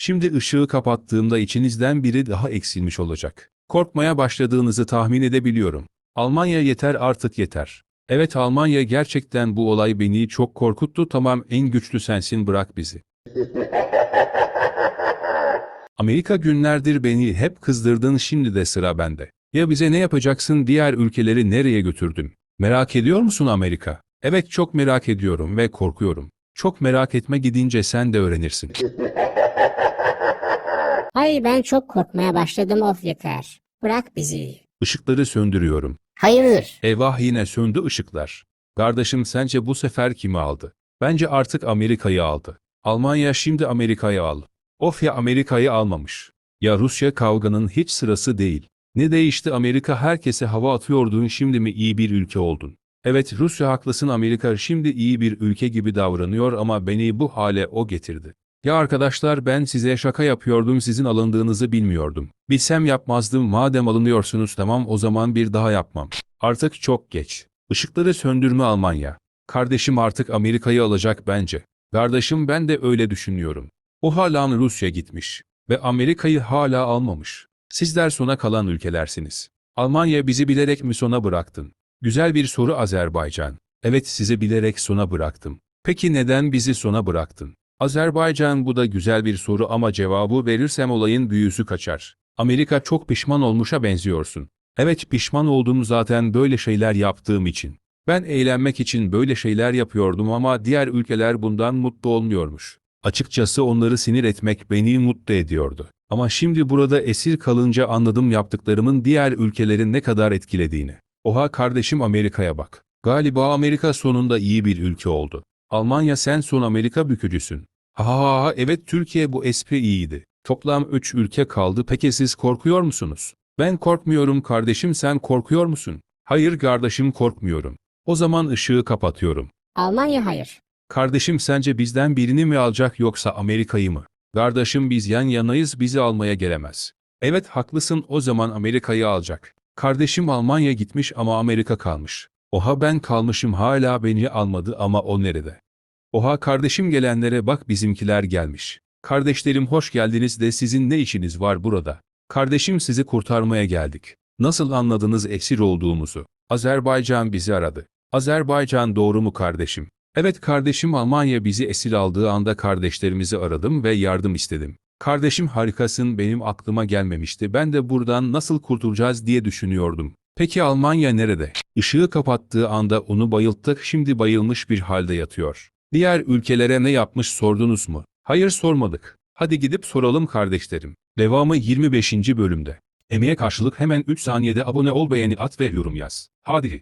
Şimdi ışığı kapattığımda içinizden biri daha eksilmiş olacak. Korkmaya başladığınızı tahmin edebiliyorum. Almanya yeter artık yeter. Evet Almanya gerçekten bu olay beni çok korkuttu tamam en güçlü sensin bırak bizi. Amerika günlerdir beni hep kızdırdın şimdi de sıra bende. Ya bize ne yapacaksın diğer ülkeleri nereye götürdün? Merak ediyor musun Amerika? Evet çok merak ediyorum ve korkuyorum. Çok merak etme gidince sen de öğrenirsin. Ay ben çok korkmaya başladım of yeter. Bırak bizi. Işıkları söndürüyorum. Hayır. Eyvah yine söndü ışıklar. Kardeşim sence bu sefer kimi aldı? Bence artık Amerika'yı aldı. Almanya şimdi Amerika'yı al. Of ya Amerika'yı almamış. Ya Rusya kavganın hiç sırası değil. Ne değişti Amerika herkese hava atıyordun şimdi mi iyi bir ülke oldun? Evet Rusya haklısın Amerika şimdi iyi bir ülke gibi davranıyor ama beni bu hale o getirdi. Ya arkadaşlar ben size şaka yapıyordum sizin alındığınızı bilmiyordum. Bilsem yapmazdım madem alınıyorsunuz tamam o zaman bir daha yapmam. Artık çok geç. Işıkları söndürme Almanya. Kardeşim artık Amerika'yı alacak bence. Kardeşim ben de öyle düşünüyorum. O hala Rusya gitmiş. Ve Amerika'yı hala almamış. Sizler sona kalan ülkelersiniz. Almanya bizi bilerek mi sona bıraktın? Güzel bir soru Azerbaycan. Evet sizi bilerek sona bıraktım. Peki neden bizi sona bıraktın? Azerbaycan bu da güzel bir soru ama cevabı verirsem olayın büyüsü kaçar. Amerika çok pişman olmuşa benziyorsun. Evet pişman oldum zaten böyle şeyler yaptığım için. Ben eğlenmek için böyle şeyler yapıyordum ama diğer ülkeler bundan mutlu olmuyormuş. Açıkçası onları sinir etmek beni mutlu ediyordu. Ama şimdi burada esir kalınca anladım yaptıklarımın diğer ülkelerin ne kadar etkilediğini. Oha kardeşim Amerika'ya bak. Galiba Amerika sonunda iyi bir ülke oldu. Almanya sen son Amerika bükücüsün. Ha ha ha evet Türkiye bu espri iyiydi. Toplam 3 ülke kaldı peki siz korkuyor musunuz? Ben korkmuyorum kardeşim sen korkuyor musun? Hayır kardeşim korkmuyorum. O zaman ışığı kapatıyorum. Almanya hayır. Kardeşim sence bizden birini mi alacak yoksa Amerika'yı mı? Kardeşim biz yan yanayız bizi almaya gelemez. Evet haklısın o zaman Amerika'yı alacak. Kardeşim Almanya gitmiş ama Amerika kalmış. Oha ben kalmışım hala beni almadı ama o nerede? Oha kardeşim gelenlere bak bizimkiler gelmiş. Kardeşlerim hoş geldiniz de sizin ne işiniz var burada? Kardeşim sizi kurtarmaya geldik. Nasıl anladınız esir olduğumuzu? Azerbaycan bizi aradı. Azerbaycan doğru mu kardeşim? Evet kardeşim Almanya bizi esir aldığı anda kardeşlerimizi aradım ve yardım istedim. Kardeşim harikasın benim aklıma gelmemişti. Ben de buradan nasıl kurtulacağız diye düşünüyordum. Peki Almanya nerede? Işığı kapattığı anda onu bayılttık şimdi bayılmış bir halde yatıyor. Diğer ülkelere ne yapmış sordunuz mu? Hayır sormadık. Hadi gidip soralım kardeşlerim. Devamı 25. bölümde. Emeğe karşılık hemen 3 saniyede abone ol beğeni at ve yorum yaz. Hadi.